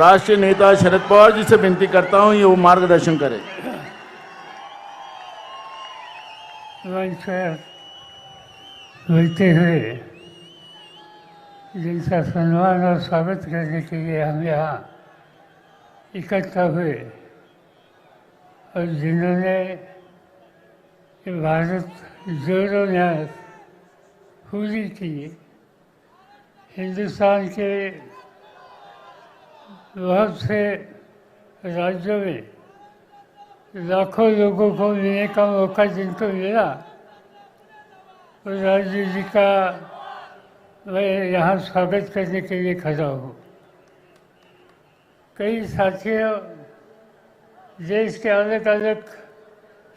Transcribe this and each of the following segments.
राष्ट्रीय नेता शरद पवार जी से विनती करता हूँ, ये वो मार्गदर्शन करें। मंच हुए जिनका सम्मान और स्वागत करने के लिए हम यहाँ इकट्ठा हुए और जिन्होंने भारत जोड़ो न्याय पूरी की, हिंदुस्तान के बहुत से राज्यों में लाखों लोगों को मिलने का मौका जिनको मिला उस राज्य जी का मैं यहाँ स्वागत करने के लिए खड़ा हूँ। कई साथियों देश के अलग अलग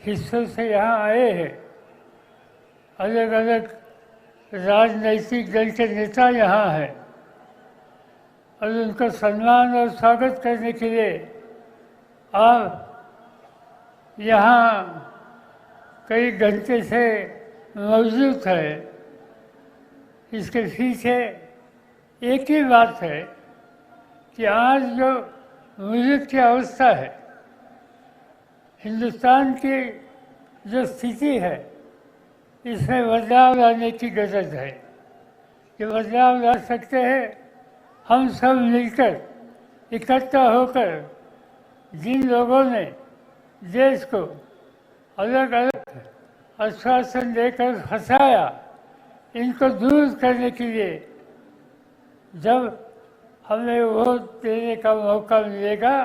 हिस्सों से यहाँ आए हैं। अलग अलग राजनैतिक दल के नेता यहाँ हैं। और उनका सम्मान और स्वागत करने के लिए आप यहाँ कई घंटे से मौजूद है। इसके पीछे एक ही बात है कि आज जो मुल्क की अवस्था है, हिंदुस्तान की जो स्थिति है, इसमें बदलाव लाने की गरज है। कि बदलाव ला सकते हैं हम सब मिलकर इकट्ठा होकर जिन लोगों ने देश को अलग अलग आश्वासन देकर फंसाया, इनको दूर करने के लिए जब हमें वोट देने का मौका मिलेगा,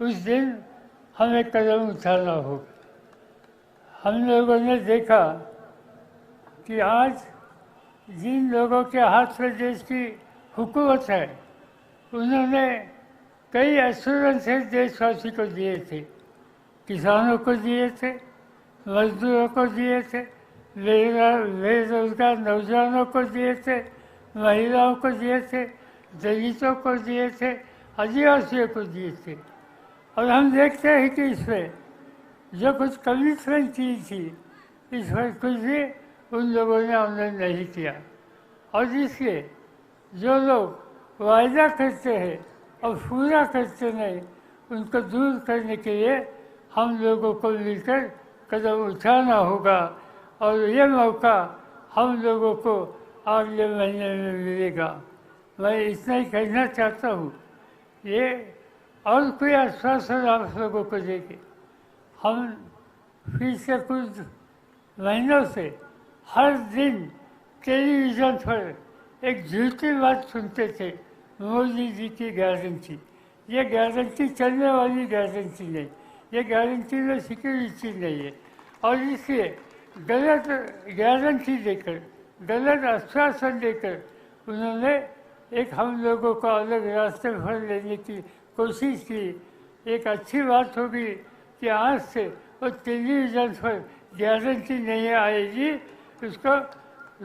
उस दिन हमें कदम उठाना होगा। हम लोगों ने देखा कि आज जिन लोगों के हाथ में देश की हुकूमत है। उन्होंने कई एश्योरेंसेज देशवासी को दिए थे। किसानों को दिए थे, मजदूरों को दिए थे बेरोजगार नौजवानों को दिए थे, महिलाओं को दिए थे, दलितों को दिए थे, आदिवासियों को दिए थे। और हम देखते हैं कि इसमें जो कुछ कमिटमेंट की थी, इसमें कुछ भी उन लोगों ने हमने नहीं किया। और इसलिए जो लोग वायदा करते हैं और पूरा करते नहीं, उनको दूर करने के लिए हम लोगों को मिलकर कदम उठाना होगा। और ये मौका हम लोगों को अगले महीने में मिलेगा। मैं इतना ही कहना चाहता हूँ, ये और कोई आश्वासन आप लोगों को देके हम फिर से कुछ महीनों से हर दिन टेलीविज़न पर एक झूठी बात सुनते थे, मोदी जी की गारंटी। ये गारंटी चलने वाली गारंटी नहीं, ये गारंटी में सिक्योरिटी नहीं है। और इसलिए गलत गारंटी देकर, गलत आश्वासन देकर उन्होंने एक हम लोगों को अलग रास्ते भर लेने की कोशिश की। एक अच्छी बात होगी कि आज से वो टेलीविज़न पर गारंटी नहीं आएगी, उसको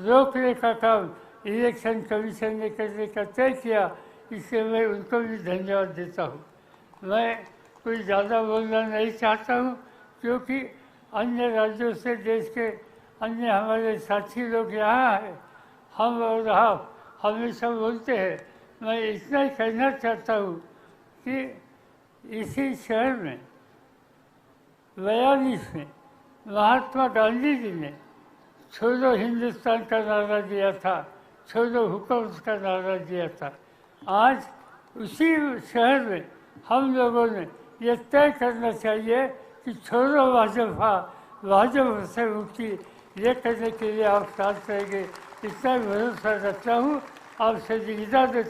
रोकने का काम इलेक्शन कमीशन ने करने का तय किया इससे मैं उनको भी धन्यवाद देता हूँ। मैं कोई ज़्यादा बोलना नहीं चाहता हूँ, क्योंकि अन्य राज्यों से देश के अन्य हमारे साथी लोग यहाँ हैं। हम और आप हमेशा बोलते हैं। मैं इतना ही कहना चाहता हूँ कि इसी शहर में, बयालीस में महात्मा गांधी जी ने छोड़ो हिंदुस्तान का नारा दिया था। छोड़ो हुक्म उसका नारा दिया था। आज उसी शहर में हम लोगों ने यह तय करना चाहिए कि छोड़ो वाजफा वाजफ से मुक्ति ये करने के लिए आप साथ रहेंगे। इतना भरोसा रखता हूँ। आपसे इजाज़त